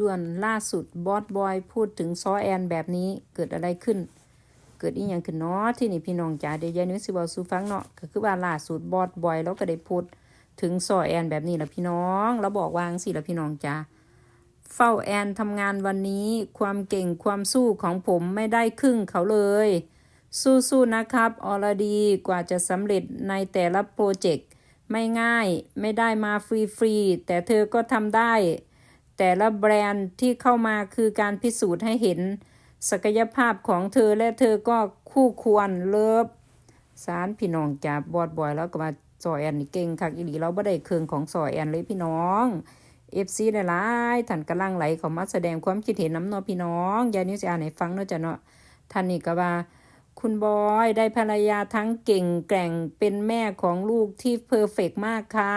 ด่วนล่าสุดบอสบอยพูดถึงซอแอนแบบนี้เกิดอะไรขึ้น เกิดอีหยังขึ้นเนาะที่นี่พี่น้องจ๋าเดี๋ยวยายนุ้ยสิเว้าสู่ฟังเนาะก็คือว่าล่าสุดบอสบอยเราก็ได้พูดถึงซอแอนแบบนี้ละพี่น้องเราบอกวางสิละพี่น้องจ๋าเฝ้าแอนทำงานวันนี้ ความเก่งความสู้ของผมไม่ได้ครึ่งเขาเลย สู้ๆนะครับอรดีกว่าจะสำเร็จในแต่ละโปรเจกต์ไม่ง่ายไม่ได้มาฟรีๆแต่เธอก็ทำได้ แต่ละแบรนด์ที่เข้ามาคือการพิสูจน์ให้เห็น ศักยภาพของเธอและเธอก็คู่ควรเลิฟสารพี่น้องจับบอดบอยแล้วก็มาซอยแอนนี่เก่งคักอีหลีเราบ่ได้เครื่องของซอยแอนเลยพี่น้องเอฟซีหลายๆท่านกำลังไหลเขามาแสดงความคิดเห็นน้ำนอพี่น้องยายนิวสิอ่านให้ฟังเนาะจ้ะเนาะท่านนี่ก็ว่า คุณบอยได้ภรรยาทั้งเก่งแกร่งเป็นแม่ของลูกที่เพอร์เฟกต์มากค่ะ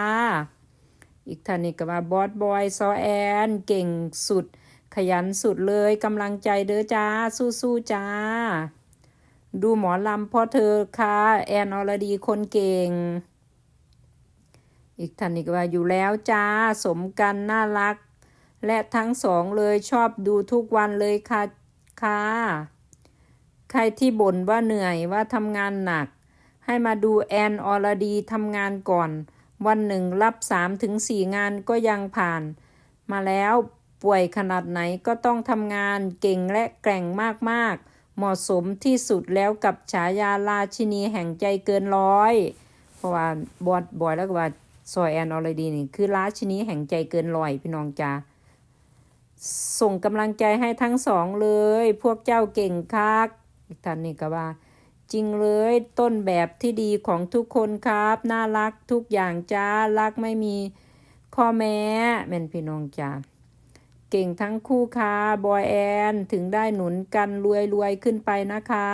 อีกท่านนี่ก็ว่าบอสบอยซอแอน เก่งสุด ขยันสุดเลยกำลังใจเด้อจ้า สู้ๆจ้า ดูหมอลำเพราะเธอค่ะแอนอรดีคนเก่ง อีกท่านนี่ก็ว่าอยู่แล้วจ้า สมกันน่ารัก และทั้งสองเลยชอบดูทุกวันเลยค่ะค่ะ ใครที่บ่นว่าเหนื่อยว่าทำงานหนัก ให้มาดูแอนอรดีทำงานก่อน วันหนึ่งรับสามถึงสี่งานก็ยังผ่าน มาแล้วป่วยขนาดไหนก็ต้องทำงานเก่งและแกร่งมากๆ เหมาะสมที่สุดแล้วกับฉายาราชินีแห่งใจเกินร้อย เพราะว่าบอดบอยแล้วก็ว่าซอยแอนอรดีนี่คือราชินีแห่งใจเกินร้อยพี่น้องจ้าส่งกำลังใจให้ทั้งสองเลย พวกเจ้าเก่งคักอีกท่านนี่ก็ว่า จริงเลย ต้นแบบที่ดีของทุกคนครับ น่ารักทุกอย่างจ้ารักไม่มีข้อแม้แม่นพี่น้องจ้าเก่งทั้งคู่ค่ะบอยแอนถึงได้หนุนกันรวยรวยขึ้นไปนะคะ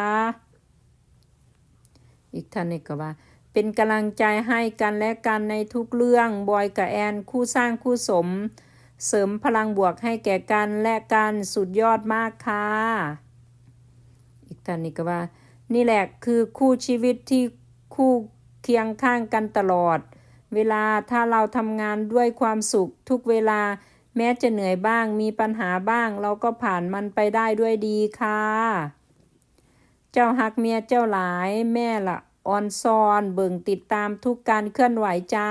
อีกท่านนี่ก็ว่า เป็นกำลังใจให้กันและกันในทุกเรื่องบอยกับแอนคู่สร้างคู่สม เสริมพลังบวกให้แก่กันและกันสุดยอดมากค่ะอีกท่านนี้ก็ว่า นี่แหละคือคู่ชีวิตที่คู่เคียงข้างกันตลอด เวลาถ้าเราทำงานด้วยความสุขทุกเวลา แม้จะเหนื่อยบ้างมีปัญหาบ้าง เราก็ผ่านมันไปได้ด้วยดีค่ะ เจ้าฮักเมียเจ้าหลายแม่ละออนซอนเบิ่งติดตามทุกการเคลื่อนไหวจ้า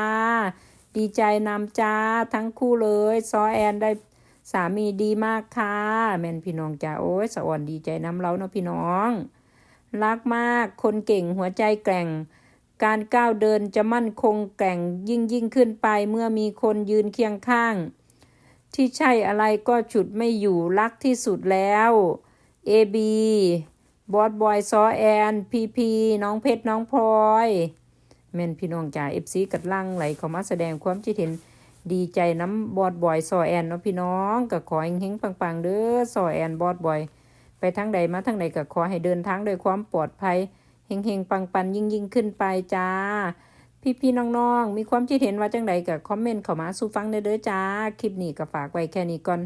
ดีใจนำจ้าทั้งคู่เลยซอแอนได้สามีดีมากค่ะ แม่นพี่น้องจ้าโอ้ยสะอ่อนดีใจนำเราเนาะพี่น้อง รักมาก คนเก่งหัวใจแกร่ง การก้าวเดินจะมั่นคงแกร่งยิ่งยิ่งขึ้นไปเมื่อมีคนยืนเคียงข้าง ที่ใช่อะไรก็ฉุดไม่อยู่รักที่สุดแล้ว AB บอสบอยซอแอนพีพีน้องเพชรน้องพลอยแม่นพี่น้องจ่าเอฟซีกัดลังไหลเขามาแสดงความคิดเห็นดีใจน้ำบอสบอยซอแอนเนาะพี่น้องก็ขอเฮงๆปังๆเด้อซอแอนบอสบอย ไปทางใดมาทางใดก็ขอให้เดินทางโดยความปลอดภัยเฮงๆปังๆยิ่งยิ่งๆ ขึ้นไปจ้า พี่ๆน้องๆ มีความคิดเห็นว่าจังใดก็คอมเมนต์เข้ามาสู่ฟังได้เด้อจ้า คลิปนี้ก็ฝากไว้แค่นี้ก่อน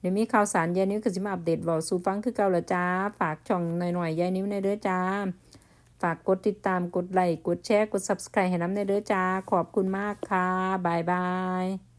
เดี๋ยวมีข่าวสารยายนิ้วก็สิมาอัปเดตเว้าสู่ฟังคือเก่าละจ้า ฝากช่องหน่อยๆยายนิ้วในเด้อจ้า ฝากกดติดตามกดไลค์กดแชร์กด Subscribe ให้น้ำในเด้อจ้า ขอบคุณมากค่ะบายบาย